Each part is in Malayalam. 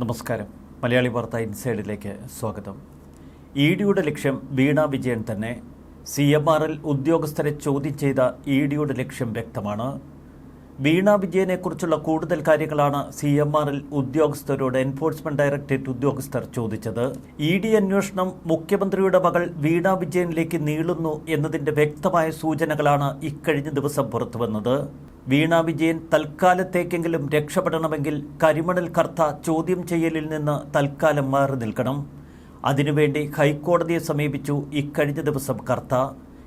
നമസ്കാരം. മലയാളി വാർത്ത ഇൻസൈഡിലേക്ക് സ്വാഗതം. ഇ ഡിയുടെ ലക്ഷ്യം വീണ വിജയൻ തന്നെ. സി എം ആർ എൽ ഉദ്യോഗസ്ഥരെ ചോദ്യം ചെയ്ത ഇ ഡിയുടെ ലക്ഷ്യം വ്യക്തമാണ്. വീണ വിജയനെക്കുറിച്ചുള്ള കൂടുതൽ കാര്യങ്ങളാണ് സി എം ആർ എൽ ഉദ്യോഗസ്ഥരോട് എൻഫോഴ്സ്മെന്റ് ഡയറക്ടറേറ്റ് ഉദ്യോഗസ്ഥർ ചോദിച്ചത്. ഇ ഡി അന്വേഷണം മുഖ്യമന്ത്രിയുടെ മകൾ വീണ വിജയനിലേക്ക് നീളുന്നു എന്നതിന്റെ വ്യക്തമായ സൂചനകളാണ് ഇക്കഴിഞ്ഞ ദിവസം പുറത്തുവന്നത്. വീണ വിജയൻ തൽക്കാലത്തേക്കെങ്കിലും രക്ഷപ്പെടണമെങ്കിൽ കരിമണൽ കർത്ത ചോദ്യം ചെയ്യലിൽ നിന്ന് തൽക്കാലം മാറി നിൽക്കണം. അതിനുവേണ്ടി ഹൈക്കോടതിയെ സമീപിച്ചു ഇക്കഴിഞ്ഞ ദിവസം കർത്ത.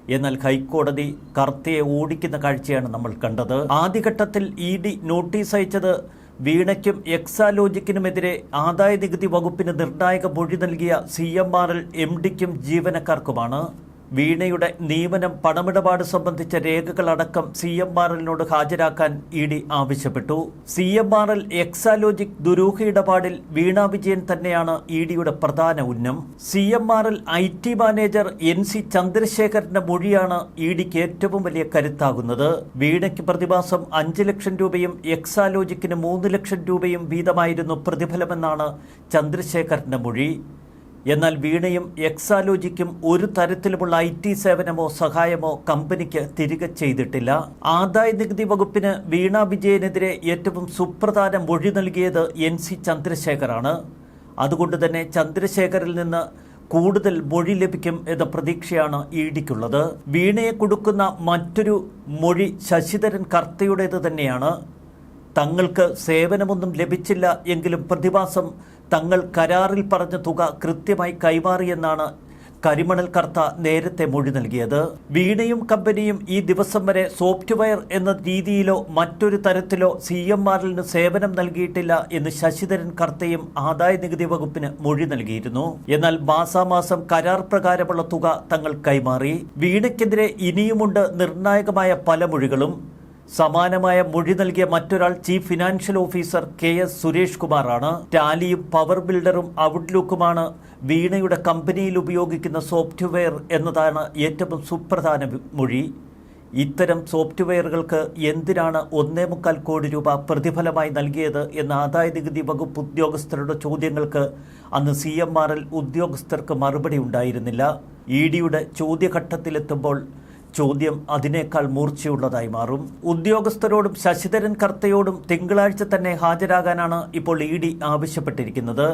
എന്നാൽ ഹൈക്കോടതി കർത്തയെ ഓടിക്കുന്ന കാഴ്ചയാണ് നമ്മൾ കണ്ടത്. ആദ്യഘട്ടത്തിൽ ഇ ഡി നോട്ടീസ് അയച്ചത് വീണയ്ക്കും എക്സാലോജിക്കിനുമെതിരെ ആദായ നികുതി വകുപ്പിന് നിർണായക മൊഴി നൽകിയ C M R L M ഡിക്കും ജീവനക്കാർക്കുമാണ്. വീണയുടെ നിയമനം പണമിടപാട് സംബന്ധിച്ച രേഖകളടക്കം സി എം ആർ എല്ലിനോട് ഹാജരാക്കാൻ ഇ ഡി ആവശ്യപ്പെട്ടു. C M R L Exalogic ദുരൂഹ ഇടപാടിൽ വീണ വിജയൻ തന്നെയാണ് ഇ ഡിയുടെ പ്രധാന ഉന്നം. C M R L I T manager N C ചന്ദ്രശേഖരന്റെ മൊഴിയാണ് ഇ ഡിക്ക് ഏറ്റവും വലിയ കരുത്താകുന്നത്. വീണയ്ക്ക് പ്രതിമാസം അഞ്ച് ലക്ഷം രൂപയും എക്സാലോജിക്കിന് മൂന്ന് ലക്ഷം രൂപയും വീതമായിരുന്നു പ്രതിഫലമെന്നാണ് ചന്ദ്രശേഖരന്റെ മൊഴി. എന്നാൽ വീണയും എക്സാലോജിക്കും ഒരു തരത്തിലുമുള്ള ഐ ടി സേവനമോ സഹായമോ കമ്പനിക്ക് തിരികെ ചെയ്തിട്ടില്ല. ആദായ നികുതി വകുപ്പിന് വീണ വിജയനെതിരെ ഏറ്റവും സുപ്രധാന മൊഴി നൽകിയത് എൻ സി ചന്ദ്രശേഖറാണ്. അതുകൊണ്ട് തന്നെ ചന്ദ്രശേഖറിൽ നിന്ന് കൂടുതൽ മൊഴി ലഭിക്കും എന്ന പ്രതീക്ഷയാണ് ഇ ഡിക്കുള്ളത്. വീണയെ കൊടുക്കുന്ന മറ്റൊരു മൊഴി ശശിധരൻ കർത്തയുടേത് തന്നെയാണ്. തങ്ങൾക്ക് സേവനമൊന്നും ലഭിച്ചില്ല എങ്കിലും പ്രതിമാസം തങ്ങൾ കരാറിൽ പറഞ്ഞ തുക കൃത്യമായി കൈമാറിയെന്നാണ് കരിമണൽ കർത്ത നേരത്തെ മൊഴി നൽകിയത്. വീണയും കമ്പനിയും ഈ ദിവസം വരെ സോഫ്റ്റ്വെയർ എന്ന രീതിയിലോ മറ്റൊരു തരത്തിലോ സി എം ആറിന് സേവനം നൽകിയിട്ടില്ല എന്ന് ശശിധരൻ കർത്തയും ആദായ നികുതി വകുപ്പിന് മൊഴി നൽകിയിരുന്നു. എന്നാൽ മാസാമാസം കരാർ പ്രകാരമുള്ള തുക തങ്ങൾ കൈമാറി. വീണയ്ക്കെതിരെ ഇനിയുമുണ്ട് നിർണായകമായ പല മൊഴികളും. സമാനമായ മൊഴി നൽകിയ മറ്റൊരാൾ chief financial officer K S Suresh കുമാറാണ്. ടാലിയും പവർ ബിൽഡറും ഔട്ട്ലുക്കുമാണ് വീണയുടെ കമ്പനിയിൽ ഉപയോഗിക്കുന്ന സോഫ്റ്റ്വെയർ എന്നതാണ് ഏറ്റവും സുപ്രധാന മൊഴി. ഇത്തരം സോഫ്റ്റ്വെയറുകൾക്ക് എന്തിനാണ് ഒന്നേ മുക്കാൽ കോടി രൂപ പ്രതിഫലമായി നൽകിയത് എന്ന ആദായ നികുതി വകുപ്പ് ഉദ്യോഗസ്ഥരുടെ ചോദ്യങ്ങൾക്ക് അന്ന് സി എം ആർ എൽ ഉദ്യോഗസ്ഥർക്ക് മറുപടി ഉണ്ടായിരുന്നില്ല. ഇ ഡിയുടെ ചോദ്യഘട്ടത്തിലെത്തുമ്പോൾ ചോദ്യം അതിനേക്കാൾ മൂർച്ചയുള്ളതായി മാറും. ഉദ്യോഗസ്ഥരോടും ശശിധരൻ കർത്തയോടും തിങ്കളാഴ്ച തന്നെ ഹാജരാകാനാണ് ഇപ്പോൾ ഇ ഡി ആവശ്യപ്പെട്ടിരിക്കുന്നത്.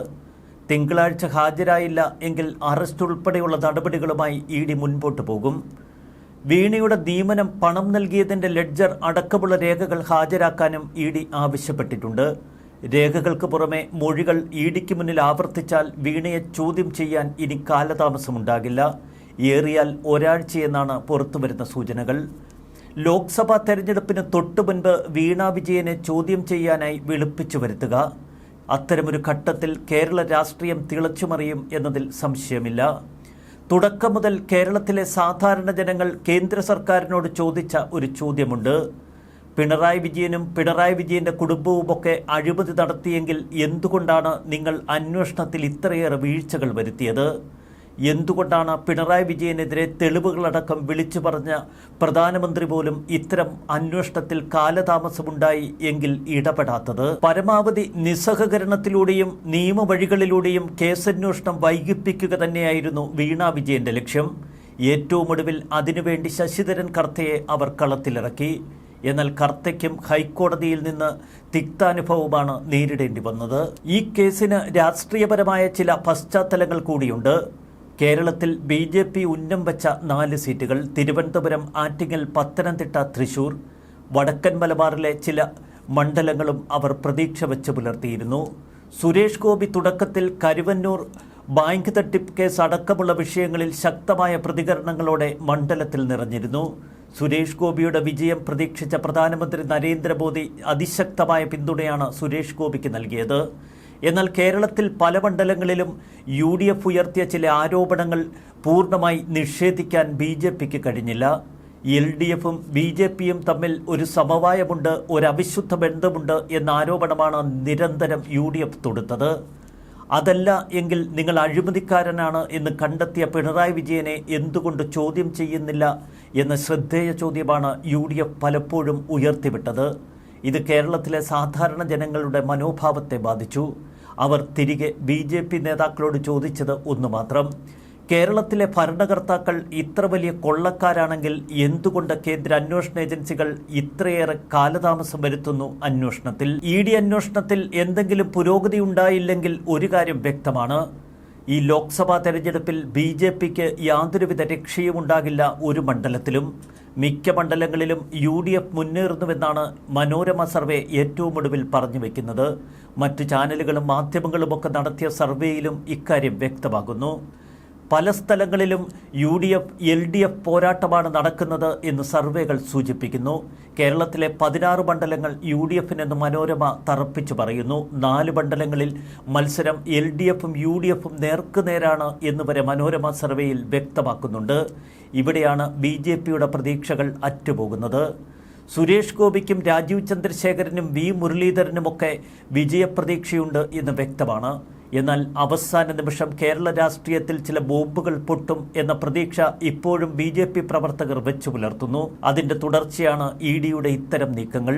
തിങ്കളാഴ്ച ഹാജരായില്ല എങ്കിൽ അറസ്റ്റ് ഉൾപ്പെടെയുള്ള നടപടികളുമായി ഇ ഡി മുൻപോട്ട് പോകും. വീണയുടെ നിയമനം പണം നൽകിയതിന്റെ ലെഡ്ജർ അടക്കമുള്ള രേഖകൾ ഹാജരാക്കാനും ഇ ഡി ആവശ്യപ്പെട്ടിട്ടുണ്ട്. രേഖകൾക്ക് പുറമെ മൊഴികൾ ഇ ഡിക്ക് മുന്നിൽ ആവർത്തിച്ചാൽ വീണയെ ചോദ്യം ചെയ്യാൻ ഇനി കാലതാമസമുണ്ടാകില്ല. ഏറിയാൽ ഒരാഴ്ചയെന്നാണ് പുറത്തുവരുന്ന സൂചനകൾ. ലോക്സഭാ തെരഞ്ഞെടുപ്പിന് തൊട്ടു മുൻപ് വീണ വിജയനെ ചോദ്യം ചെയ്യാനായി വിളിപ്പിച്ചു വരുത്തുക. അത്തരമൊരു ഘട്ടത്തിൽ കേരള രാഷ്ട്രീയം തിളച്ചുമറിയും എന്നതിൽ സംശയമില്ല. തുടക്കം മുതൽ കേരളത്തിലെ സാധാരണ ജനങ്ങൾ കേന്ദ്ര സർക്കാരിനോട് ചോദിച്ച ഒരു ചോദ്യമുണ്ട്. പിണറായി വിജയനും പിണറായി വിജയന്റെ കുടുംബവുമൊക്കെ അഴിമതി നടത്തിയെങ്കിൽ എന്തുകൊണ്ടാണ് നിങ്ങൾ അന്വേഷണത്തിൽ ഇത്രയേറെ വീഴ്ചകൾ വരുത്തിയത്? എന്തുകൊണ്ടാണ് പിണറായി വിജയനെതിരെ തെളിവുകളടക്കം വിളിച്ചു പറഞ്ഞ പ്രധാനമന്ത്രി പോലും ഇത്തരം അന്വേഷണത്തിൽ കാലതാമസമുണ്ടായി എങ്കിൽ ഇടപെടാത്തത്? പരമാവധി നിസ്സഹകരണത്തിലൂടെയും നിയമവഴികളിലൂടെയും കേസന്വേഷണം വൈകിപ്പിക്കുക തന്നെയായിരുന്നു വീണ വിജയന്റെ ലക്ഷ്യം. ഏറ്റവും ഒടുവിൽ അതിനുവേണ്ടി ശശിധരൻ കർത്തയെ അവർ കളത്തിലിറക്കി. എന്നാൽ കർത്തയ്ക്കും ഹൈക്കോടതിയിൽ നിന്ന് തിക്താനുഭവമാണ് നേരിടേണ്ടി വന്നത്. ഈ കേസിന് രാഷ്ട്രീയപരമായ ചില പശ്ചാത്തലങ്ങൾ കൂടിയുണ്ട്. കേരളത്തിൽ ബി ജെ പി ഉന്നം വച്ച നാല് സീറ്റുകൾ തിരുവനന്തപുരം ആറ്റിങ്ങൽ പത്തനംതിട്ട തൃശൂർ വടക്കൻ മലബാറിലെ ചില മണ്ഡലങ്ങളും അവർ പ്രതീക്ഷ വെച്ച് പുലർത്തിയിരുന്നു. സുരേഷ് ഗോപി തുടക്കത്തിൽ കരുവന്നൂർ ബാങ്ക് തട്ടിപ്പ് കേസ് അടക്കമുള്ള വിഷയങ്ങളിൽ ശക്തമായ പ്രതികരണങ്ങളോടെ മണ്ഡലത്തിൽ നിറഞ്ഞിരുന്നു. സുരേഷ് ഗോപിയുടെ വിജയം പ്രതീക്ഷിച്ച പ്രധാനമന്ത്രി നരേന്ദ്രമോദി അതിശക്തമായ പിന്തുണയാണ് സുരേഷ് ഗോപിക്ക് നൽകിയത്. എന്നാൽ കേരളത്തിൽ പല മണ്ഡലങ്ങളിലും യു ഡി എഫ് ഉയർത്തിയ ചില ആരോപണങ്ങൾ പൂർണമായി നിഷേധിക്കാൻ ബി ജെ പിക്ക് കഴിഞ്ഞില്ല. എൽ ഡി എഫും ബി ജെ പിയും തമ്മിൽ ഒരു സമവായമുണ്ട് ഒരു അവിശുദ്ധ ബന്ധമുണ്ട് എന്ന ആരോപണമാണ് നിരന്തരം യു ഡി എഫ് തൊടുത്തത്. അതല്ല എങ്കിൽ നിങ്ങൾ അഴിമതിക്കാരനാണ് എന്ന് കണ്ടെത്തിയ പിണറായി വിജയനെ എന്തുകൊണ്ട് ചോദ്യം ചെയ്യുന്നില്ല എന്ന ശ്രദ്ധേയ ചോദ്യമാണ് യു ഡി എഫ് പലപ്പോഴും ഉയർത്തിവിട്ടത്. ഇത് കേരളത്തിലെ സാധാരണ ജനങ്ങളുടെ മനോഭാവത്തെ ബാധിച്ചു. അവർ തിരികെ ബി ജെ പി നേതാക്കളോട് ചോദിച്ചത് ഒന്നു മാത്രം. കേരളത്തിലെ ഭരണകർത്താക്കൾ ഇത്ര വലിയ കൊള്ളക്കാരാണെങ്കിൽ എന്തുകൊണ്ട് കേന്ദ്ര അന്വേഷണ ഏജൻസികൾ ഇത്രയേറെ കാലതാമസം വരുത്തുന്നു അന്വേഷണത്തിൽ? ഇ ഡി അന്വേഷണത്തിൽ എന്തെങ്കിലും പുരോഗതി ഉണ്ടായില്ലെങ്കിൽ ഒരു കാര്യം വ്യക്തമാണ്. ഈ ലോക്സഭാ തെരഞ്ഞെടുപ്പിൽ ബി ജെ പിക്ക് യാതൊരുവിധ രക്ഷയും ഉണ്ടാകില്ല ഒരു മണ്ഡലത്തിലും. മിക്ക മണ്ഡലങ്ങളിലും യു ഡി എഫ് മുന്നേറുന്നുവെന്നാണ് മനോരമ സർവേ ഏറ്റവും ഒടുവിൽ പറഞ്ഞു വെക്കുന്നത്. മറ്റ് ചാനലുകളും മാധ്യമങ്ങളുമൊക്കെ നടത്തിയ സർവേയിലും ഇക്കാര്യം വ്യക്തമാകുന്നു. പല സ്ഥലങ്ങളിലും U D F L D F പോരാട്ടമാണ് നടക്കുന്നത് എന്ന് സർവേകൾ സൂചിപ്പിക്കുന്നു. കേരളത്തിലെ പതിനാറ് മണ്ഡലങ്ങൾ യു ഡി എഫിനെന്ന് മനോരമ തറപ്പിച്ചു പറയുന്നു. നാല് മണ്ഡലങ്ങളിൽ മത്സരം എൽ ഡി എഫും യു ഡി എഫും നേർക്കുനേരാണ് എന്ന് വരെ മനോരമ സർവേയിൽ വ്യക്തമാക്കുന്നുണ്ട്. ഇവിടെയാണ് ബി ജെ പിയുടെ പ്രതീക്ഷകൾ അറ്റുപോകുന്നത്. സുരേഷ് ഗോപിക്കും രാജീവ് ചന്ദ്രശേഖരനും വി മുരളീധരനുമൊക്കെ വിജയപ്രതീക്ഷയുണ്ട് എന്ന് വ്യക്തമാണ്. എന്നാൽ അവസാന നിമിഷം കേരള രാഷ്ട്രീയത്തിൽ ചില ബോംബുകൾ പൊട്ടും എന്ന പ്രതീക്ഷ ഇപ്പോഴും ബി ജെ പി പ്രവർത്തകർ വെച്ചു പുലർത്തുന്നു അതിന്റെ തുടർച്ചയാണ് ഇ ഡിയുടെ ഇത്തരം നീക്കങ്ങൾ.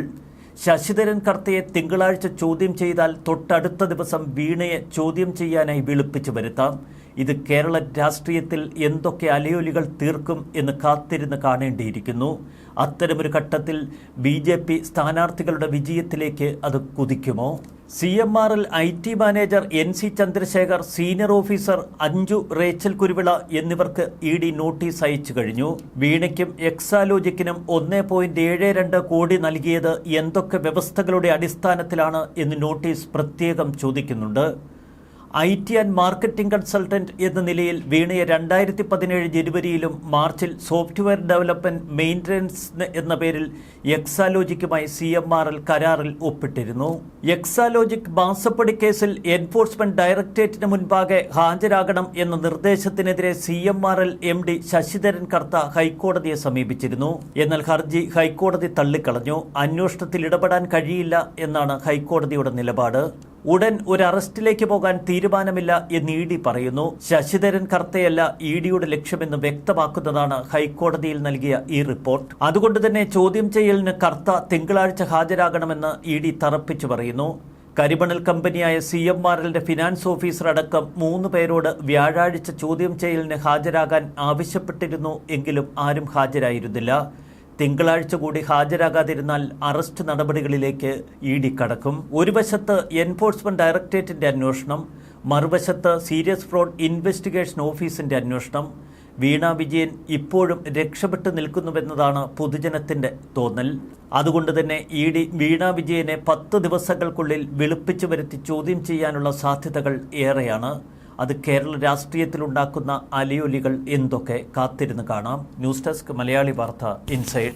ശശിധരൻ കർത്തയെ തിങ്കളാഴ്ച ചോദ്യം ചെയ്താൽ തൊട്ടടുത്ത ദിവസം വീണയെ ചോദ്യം ചെയ്യാനായി വിളിപ്പിച്ചു വരുത്താം. ഇത് കേരള രാഷ്ട്രീയത്തിൽ എന്തൊക്കെ അലയൊലികൾ തീർക്കും എന്ന് കാത്തിരുന്ന് കാണേണ്ടിയിരിക്കുന്നു. അത്തരമൊരു ഘട്ടത്തിൽ ബി ജെ പി സ്ഥാനാർത്ഥികളുടെ വിജയത്തിലേക്ക് അത് കുതിക്കുമോ? സി എം ആറിൽ I T manager N C Chandrasekhar senior officer Anju Rachel Kuruvila എന്നിവർക്ക് ഇ ഡി നോട്ടീസ് അയച്ചു കഴിഞ്ഞു. വീണയ്ക്കും എക്സാലോജിക്കിനും ഒന്ന് പോയിന്റ് ഏഴ് രണ്ട് കോടി നൽകിയത് എന്തൊക്കെ വ്യവസ്ഥകളുടെ അടിസ്ഥാനത്തിലാണ് എന്ന് നോട്ടീസ് പ്രത്യേകം ചോദിക്കുന്നുണ്ട്. I T and marketing consultant എന്ന നിലയിൽ വീണയെ രണ്ടായിരത്തി പതിനേഴ് ജനുവരിയിലും മാർച്ചിൽ സോഫ്റ്റ്വെയർ ഡെവലപ്മെന്റ് മെയിന്റനൻസ് എന്ന പേരിൽ എക്സാലോജിക്കുമായി സി എം ആർ എൽ കരാറിൽ ഒപ്പിട്ടിരുന്നു. എക്സാലോജിക് മാസപ്പടി കേസിൽ എൻഫോഴ്സ്മെന്റ് ഡയറക്ടറേറ്റിന് മുൻപാകെ ഹാജരാകണം എന്ന നിർദ്ദേശത്തിനെതിരെ C M R L M D Sasidharan Kartha ഹൈക്കോടതിയെ സമീപിച്ചിരുന്നു. എന്നാൽ ഹർജി ഹൈക്കോടതി തള്ളിക്കളഞ്ഞു. അന്വേഷണത്തിൽ ഇടപെടാൻ കഴിയില്ല എന്നാണ് ഹൈക്കോടതിയുടെ നിലപാട്. ഉടൻ ഒരു അറസ്റ്റിലേക്ക് പോകാൻ തീരുമാനമില്ല എന്ന് ഇ ഡി പറയുന്നു. ശശിധരൻ കർത്തയല്ല ഇ ഡിയുടെ ലക്ഷ്യമെന്ന് വ്യക്തമാക്കുന്നതാണ് ഹൈക്കോടതിയിൽ നൽകിയ ഈ റിപ്പോർട്ട്. അതുകൊണ്ട് തന്നെ ചോദ്യം ചെയ്യലിന് കർത്ത തിങ്കളാഴ്ച ഹാജരാകണമെന്ന് ഇ ഡി തറപ്പിച്ചു പറയുന്നു. കരിമണൽ കമ്പനിയായ C M R finance officer അടക്കം മൂന്ന് പേരോട് വ്യാഴാഴ്ച ചോദ്യം ചെയ്യലിന് ഹാജരാകാൻ ആവശ്യപ്പെട്ടിരുന്നു എങ്കിലും ആരും ഹാജരായിരുന്നില്ല. തിങ്കളാഴ്ച കൂടി ഹാജരാകാതിരുന്നാൽ അറസ്റ്റ് നടപടികളിലേക്ക് ഇ ഡി കടക്കും. ഒരു വശത്ത് എൻഫോഴ്സ്മെന്റ് ഡയറക്ടറേറ്റിന്റെ അന്വേഷണം മറുവശത്ത് സീരിയസ് ഫ്രോഡ് ഇൻവെസ്റ്റിഗേഷൻ ഓഫീസിന്റെ അന്വേഷണം. വീണ വിജയൻ ഇപ്പോഴും രക്ഷപ്പെട്ടു നിൽക്കുന്നുവെന്നതാണ് പൊതുജനത്തിന്റെ തോന്നൽ. അതുകൊണ്ട് തന്നെ ഇ ഡി വീണ വിജയനെ പത്ത് ദിവസങ്ങൾക്കുള്ളിൽ വെളുപ്പിച്ചു വരുത്തി ചോദ്യം ചെയ്യാനുള്ള സാധ്യതകൾ ഏറെയാണ്. അത് കേരള രാഷ്ട്രീയത്തിലുണ്ടാക്കുന്ന അലയൊലികൾ എന്തൊക്കെ കാത്തിരുന്ന് കാണാം. ന്യൂസ് ഡെസ്ക് മലയാളി വാർത്ത ഇൻസൈഡ്.